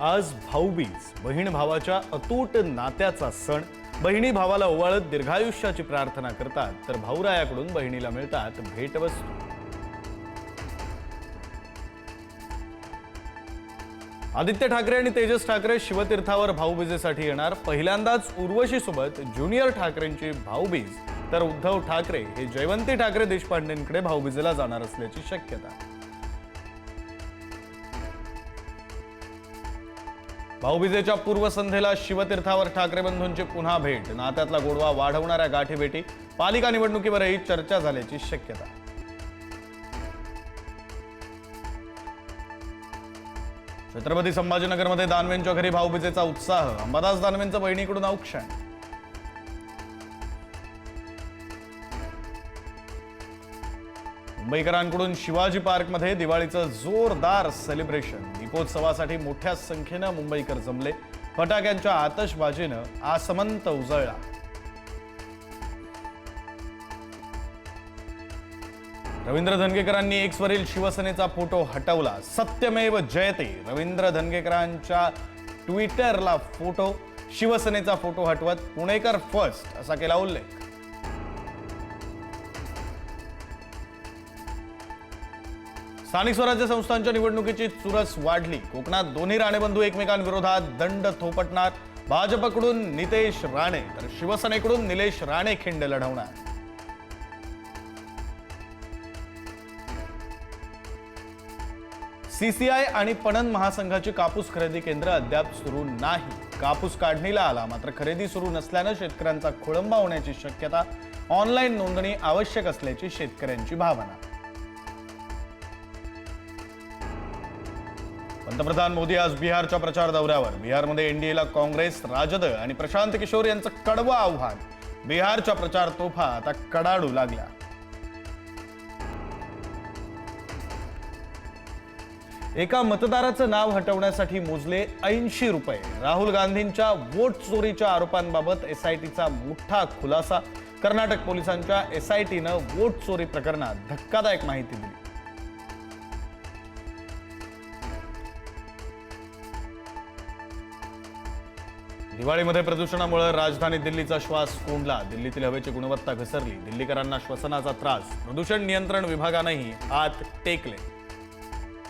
आज भाऊबीज बहीण भावाच्या अतूट नात्याचा सण. बहिणी भावाला ओवाळत दीर्घायुष्याची प्रार्थना करतात तर भाऊरायाकडून बहिणीला मिळतात भेटवस्तू. आदित्य ठाकरे आणि तेजस ठाकरे शिवतीर्थावर भाऊबीजेसाठी येणार पहिल्यांदाच उर्वशी सोबत ज्युनियर ठाकरेंची भाऊबीज. तर उद्धव ठाकरे हे जयवंती ठाकरे देशपांडेंकडे भाऊबीजेला जाणार असल्याची शक्यता. भाऊबीजेच्या पूर्वसंध्येला शिवतीर्थावर ठाकरे बंधूंची पुन्हा भेट. नात्यातला गोडवा वाढवणाऱ्या गाठीभेटी पालिका निवडणुकीवरही चर्चा झाल्याची शक्यता. छत्रपती संभाजीनगरमध्ये दानवेंच्या घरी भाऊबीजेचा उत्साह. अंबादास दानवेंचं बहिणीकडून औक्षण. मुंबईकरांकडून शिवाजी पार्कमध्ये दिवाळीचं जोरदार सेलिब्रेशन दीपोत्सवासाठी मोठ्या संख्येनं मुंबईकर जमले. फटाक्यांच्या आतषबाजीनं आसमंत उजळला. रवींद्र धनगेकरांनी एक्सवरील शिवसेनेचा फोटो हटवला. सत्यमेव जयते रवींद्र धनगेकरांच्या ट्विटरला फोटो. शिवसेनेचा फोटो हटवत पुणेकर फर्स्ट असा केला उल्लेख. स्थानिक स्वराज्य संस्थांच्या निवडणुकीची चुरस वाढली. कोकणात दोन्ही राणेबंधू एकमेकांविरोधात दंड थोपटणार भाजपकडून नितेश राणे तर शिवसेनेकडून निलेश राणे खिंड लढवणार. सीसीआय आणि पणन महासंघाची कापूस खरेदी केंद्र अद्याप सुरू नाही. कापूस काढणीला आला मात्र खरेदी सुरू नसल्यानं शेतकऱ्यांचा खोळंबा होण्याची शक्यता ऑनलाईन नोंदणी आवश्यक असल्याची शेतकऱ्यांची भावना. पंतप्रधान मोदी आज बिहारच्या प्रचार दौऱ्यावर. बिहारमध्ये एनडीएला काँग्रेस राजद आणि प्रशांत किशोर यांचं कडवं आव्हान. बिहारच्या प्रचार तोफा आता कडाडू लागल्या. एका मतदाराचं नाव हटवण्यासाठी मोजले ऐंशी रुपये. राहुल गांधींच्या वोट चोरीच्या आरोपांबाबत एसआयटीचा मोठा खुलासा. कर्नाटक पोलिसांच्या एसआयटीनं वोट चोरी प्रकरणात धक्कादायक माहिती दिली. दिवाळीमध्ये प्रदूषणामुळे राजधानी दिल्लीचा श्वास कोंडला. दिल्लीतील हवेची गुणवत्ता घसरली. दिल्लीकरांना श्वसनाचा त्रास. प्रदूषण नियंत्रण विभागानंही हात टेकले.